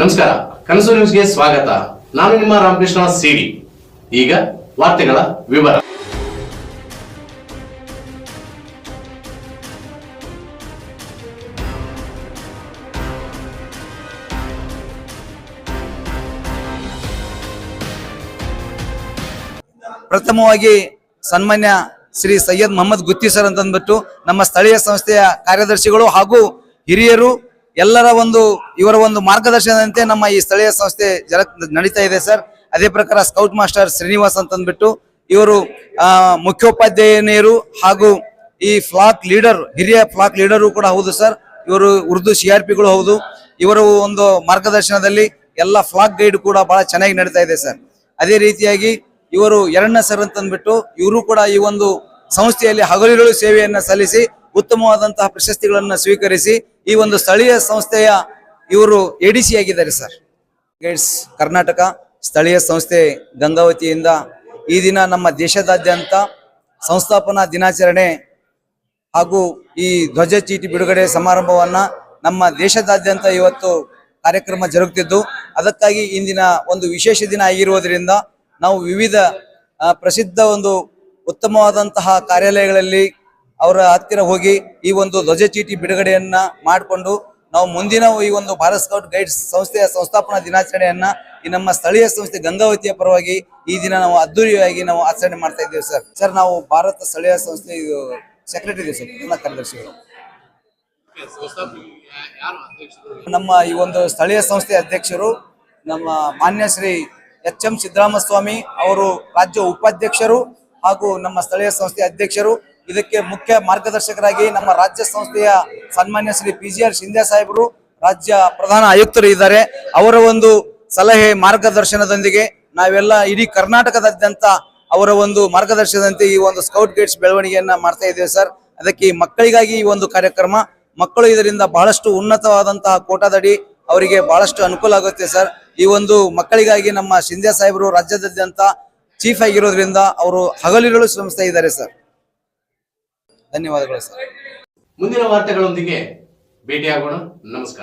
ನಮಸ್ಕಾರ, ಕನಸು ನ್ಯೂಸ್ಗೆ ಸ್ವಾಗತ. ನಾನು ನಿಮ್ಮ ರಾಮಕೃಷ್ಣ ಸಿಡಿ. ಈಗ ವಾರ್ತೆಗಳ ವಿವರ. ಪ್ರಥಮವಾಗಿ ಸನ್ಮಾನ್ಯ ಶ್ರೀ ಸೈಯದ್ ಮೊಹಮ್ಮದ್ ಗುತ್ತಿ ಸರ್ ಅಂತಂದ್ಬಿಟ್ಟು ನಮ್ಮ ಸ್ಥಳೀಯ ಸಂಸ್ಥೆಯ ಕಾರ್ಯದರ್ಶಿಗಳು ಹಾಗೂ ಹಿರಿಯರು ಎಲ್ಲರ ಒಂದು, ಇವರ ಒಂದು ಮಾರ್ಗದರ್ಶನದಂತೆ ನಮ್ಮ ಈ ಸ್ಥಳೀಯ ಸಂಸ್ಥೆ ಜರ ನಡೀತಾ ಇದೆ ಸರ್. ಅದೇ ಪ್ರಕಾರ ಸ್ಕೌಟ್ ಮಾಸ್ಟರ್ ಶ್ರೀನಿವಾಸ್ ಅಂತ ಅಂದ್ಬಿಟ್ಟು ಇವರು ಮುಖ್ಯೋಪಾಧ್ಯಾಯನಿಯರು ಹಾಗೂ ಈ ಫ್ಲಾಕ್ ಲೀಡರ್, ಹಿರಿಯ ಫ್ಲಾಕ್ ಲೀಡರು ಕೂಡ ಹೌದು ಸರ್. ಇವರು ಉರ್ದು ಸಿ ಆರ್ ಪಿಗಳು ಹೌದು. ಇವರ ಒಂದು ಮಾರ್ಗದರ್ಶನದಲ್ಲಿ ಎಲ್ಲ ಫ್ಲಾಕ್ ಗೈಡ್ ಕೂಡ ಬಹಳ ಚೆನ್ನಾಗಿ ನಡೀತಾ ಇದೆ ಸರ್. ಅದೇ ರೀತಿಯಾಗಿ ಇವರು ಎರಡನೇ ಸರ್ ಅಂತ ಅಂದ್ಬಿಟ್ಟು ಇವರು ಕೂಡ ಈ ಒಂದು ಸಂಸ್ಥೆಯಲ್ಲಿ ಹಗಲಿರುಳು ಸೇವೆಯನ್ನು ಸಲ್ಲಿಸಿ ಉತ್ತಮವಾದಂತಹ ಪ್ರಶಸ್ತಿಗಳನ್ನು ಸ್ವೀಕರಿಸಿ ಈ ಒಂದು ಸ್ಥಳೀಯ ಸಂಸ್ಥೆಯ ಇವರು ಎಡಿಸಿ ಆಗಿದ್ದಾರೆ ಸರ್. ಗೈಡ್ಸ್, ಕರ್ನಾಟಕ ಸ್ಥಳೀಯ ಸಂಸ್ಥೆ ಗಂಗಾವತಿಯಿಂದ ಈ ದಿನ ನಮ್ಮ ದೇಶದಾದ್ಯಂತ ಸಂಸ್ಥಾಪನಾ ದಿನಾಚರಣೆ ಹಾಗೂ ಈ ಧ್ವಜ ಚೀಟಿ ಬಿಡುಗಡೆ ಸಮಾರಂಭವನ್ನ ನಮ್ಮ ದೇಶದಾದ್ಯಂತ ಇವತ್ತು ಕಾರ್ಯಕ್ರಮ ಜರುಗುತ್ತಿದ್ದು, ಅದಕ್ಕಾಗಿ ಇಂದಿನ ಒಂದು ವಿಶೇಷ ದಿನ ಆಗಿರುವುದರಿಂದ ನಾವು ವಿವಿಧ ಪ್ರಸಿದ್ಧ ಒಂದು ಉತ್ತಮವಾದಂತಹ ಕಾರ್ಯಾಲಯಗಳಲ್ಲಿ ಅವರ ಹತ್ತಿರ ಹೋಗಿ ಈ ಒಂದು ಧ್ವಜ ಚೀಟಿ ಬಿಡುಗಡೆಯನ್ನ ಮಾಡಿಕೊಂಡು ನಾವು ಮುಂದಿನ ಈ ಒಂದು ಭಾರತ್ ಸ್ಕೌಟ್ ಗೈಡ್ಸ್ ಸಂಸ್ಥೆಯ ಸಂಸ್ಥಾಪನಾ ದಿನಾಚರಣೆಯನ್ನ ಈ ನಮ್ಮ ಸ್ಥಳೀಯ ಸಂಸ್ಥೆ ಗಂಗಾವತಿಯ ಪರವಾಗಿ ಈ ದಿನ ನಾವು ಅದ್ದೂರಿಯಾಗಿ ನಾವು ಆಚರಣೆ ಮಾಡ್ತಾ ಇದ್ದೇವೆ ಸರ್. ಸರ್, ನಾವು ಭಾರತ ಸ್ಥಳೀಯ ಸಂಸ್ಥೆ ಇದು ಸೆಕ್ರೆಟರಿ ಇದ್ದೀವಿ ಸರ್, ಎಲ್ಲ ಕಾರ್ಯದರ್ಶಿಗಳು. ನಮ್ಮ ಈ ಒಂದು ಸ್ಥಳೀಯ ಸಂಸ್ಥೆ ಅಧ್ಯಕ್ಷರು ನಮ್ಮ ಮಾನ್ಯ ಶ್ರೀ ಎಚ್ ಎಂ ಸಿದ್ದರಾಮಸ್ವಾಮಿ ಅವರು ರಾಜ್ಯ ಉಪಾಧ್ಯಕ್ಷರು ಹಾಗೂ ನಮ್ಮ ಸ್ಥಳೀಯ ಸಂಸ್ಥೆ ಅಧ್ಯಕ್ಷರು ಇದಕ್ಕೆ ಮುಖ್ಯ ಮಾರ್ಗದರ್ಶಕರಾಗಿ ನಮ್ಮ ರಾಜ್ಯ ಸಂಸ್ಥೆಯ ಸನ್ಮಾನ್ಯ Shri P G R Shinde ಸಾಹೇಬರು, ರಾಜ್ಯ ಪ್ರಧಾನ ಆಯುಕ್ತರು ಇದ್ದಾರೆ. ಅವರ ಒಂದು ಸಲಹೆ ಮಾರ್ಗದರ್ಶನದೊಂದಿಗೆ ನಾವೆಲ್ಲ ಇಡೀ ಕರ್ನಾಟಕದಾದ್ಯಂತ ಅವರ ಒಂದು ಮಾರ್ಗದರ್ಶನದಂತೆ ಈ ಒಂದು ಸ್ಕೌಟ್ ಗೈಡ್ಸ್ ಬೆಳವಣಿಗೆಯನ್ನ ಮಾಡ್ತಾ ಇದ್ದೇವೆ ಸರ್. ಅದಕ್ಕೆ ಈ ಮಕ್ಕಳಿಗಾಗಿ ಈ ಒಂದು ಕಾರ್ಯಕ್ರಮ, ಮಕ್ಕಳು ಇದರಿಂದ ಬಹಳಷ್ಟು ಉನ್ನತವಾದಂತಹ ಕೋಟಾದಡಿ ಅವರಿಗೆ ಬಹಳಷ್ಟು ಅನುಕೂಲ ಆಗುತ್ತೆ ಸರ್. ಈ ಒಂದು ಮಕ್ಕಳಿಗಾಗಿ ನಮ್ಮ ಶಿಂದೆ ಸಾಹೇಬರು ರಾಜ್ಯದಾದ್ಯಂತ ಚೀಫ್ ಆಗಿರೋದ್ರಿಂದ ಅವರು ಹಗಲಿರುಳು ಶ್ರಮಿಸ್ತಾ ಇದ್ದಾರೆ ಸರ್. ಧನ್ಯವಾದಗಳು ಸರ್. ಮುಂದಿನ ವಾರ್ತೆಗಳೊಂದಿಗೆ ಭೇಟಿಯಾಗೋಣ. ನಮಸ್ಕಾರ.